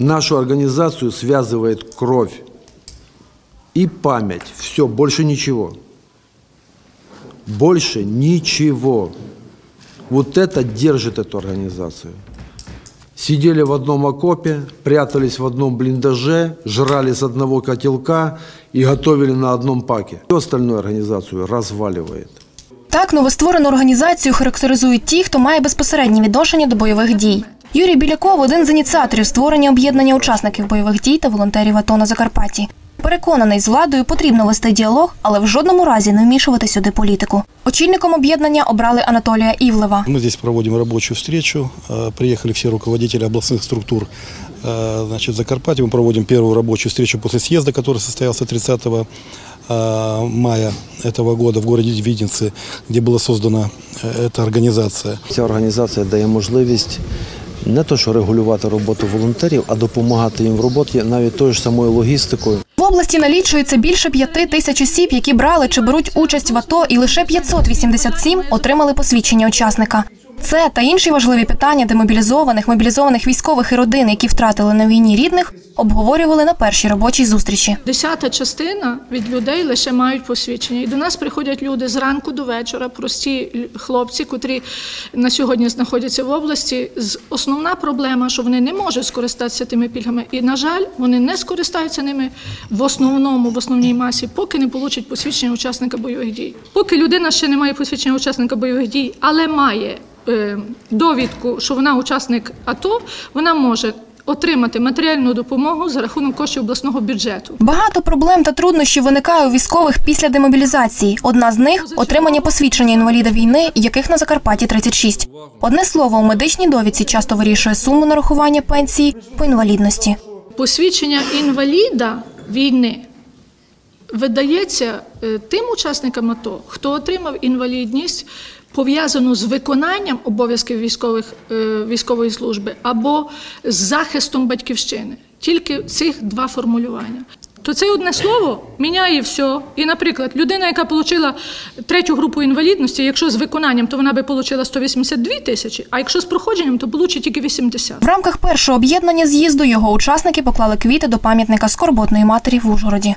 Нашу организацию связывает кровь и память. Все, больше ничего. Больше ничего. Вот это держит эту организацию. Сидели в одном окопе, прятались в одном блиндаже, жрали с одного котелка и готовили на одном паке. Всю остальную организацию разваливает. Так новостворену організацію характеризують ті, хто має безпосереднє відношення до бойових дій. Юрій Біляков один з ініціаторів створення об'єднання учасників бойових дій та волонтерів АТО на Закарпатті. Переконаний, з владою потрібно вести діалог, але в жодному разі не вмішувати сюди політику. Очільником об'єднання обрали Анатолія Івлева. Мы здесь проводим рабочую встречу. Э, Приехали все руководители областных структур э, значит, Закарпатья. Мы проводим первую рабочую встречу после съезда, который состоялся 30 э, мая этого года в городе Виденцы, где была создана э, эта организация. Ця організація дає можливість не то, що регулювати роботу волонтерів, а допомагати їм в роботі навіть тою ж самою логістикою. В області налічується більше п'яти тисяч осіб, які брали чи беруть участь в АТО, і лише 587 отримали посвідчення учасника. Це та інші важливі питання демобілізованих, мобілізованих військових і родин, які втратили на війні рідних, обговорювали на першій робочій зустрічі. Десята частина від людей лише мають посвідчення. І до нас приходять люди зранку до вечора, прості хлопці, котрі на сьогодні знаходяться в області. З- Основна проблема, що вони не можуть скористатися тими пільгами. І, на жаль, вони не скористаються ними в основному, в основній масі, поки не получать посвідчення учасника бойових дій. Поки людина ще не має посвідчення учасника бойових дій, але має довідку, що вона учасник АТО, вона може отримати матеріальну допомогу за рахунок коштів обласного бюджету. Багато проблем та труднощів виникає у військових після демобілізації. Одна з них отримання посвідчення інваліда війни, яких на Закарпатті 36. Одне слово, у медичній довідці часто вирішує суму нарахування пенсії по інвалідності. Посвідчення інваліда війни видається е, тим учасникам АТО, хто отримав інвалідність пов'язану з виконанням обов'язків військових, е, військової служби або з захистом батьківщини. Тільки цих два формулювання. То це одне слово міняє все. І, наприклад, людина, яка отримала третю групу інвалідності, якщо з виконанням, то вона би отримала 182 тисячі, а якщо з проходженням, то получить тільки 80. В рамках першого об'єднання з'їзду його учасники поклали квіти до пам'ятника скорботної матері в Ужгороді.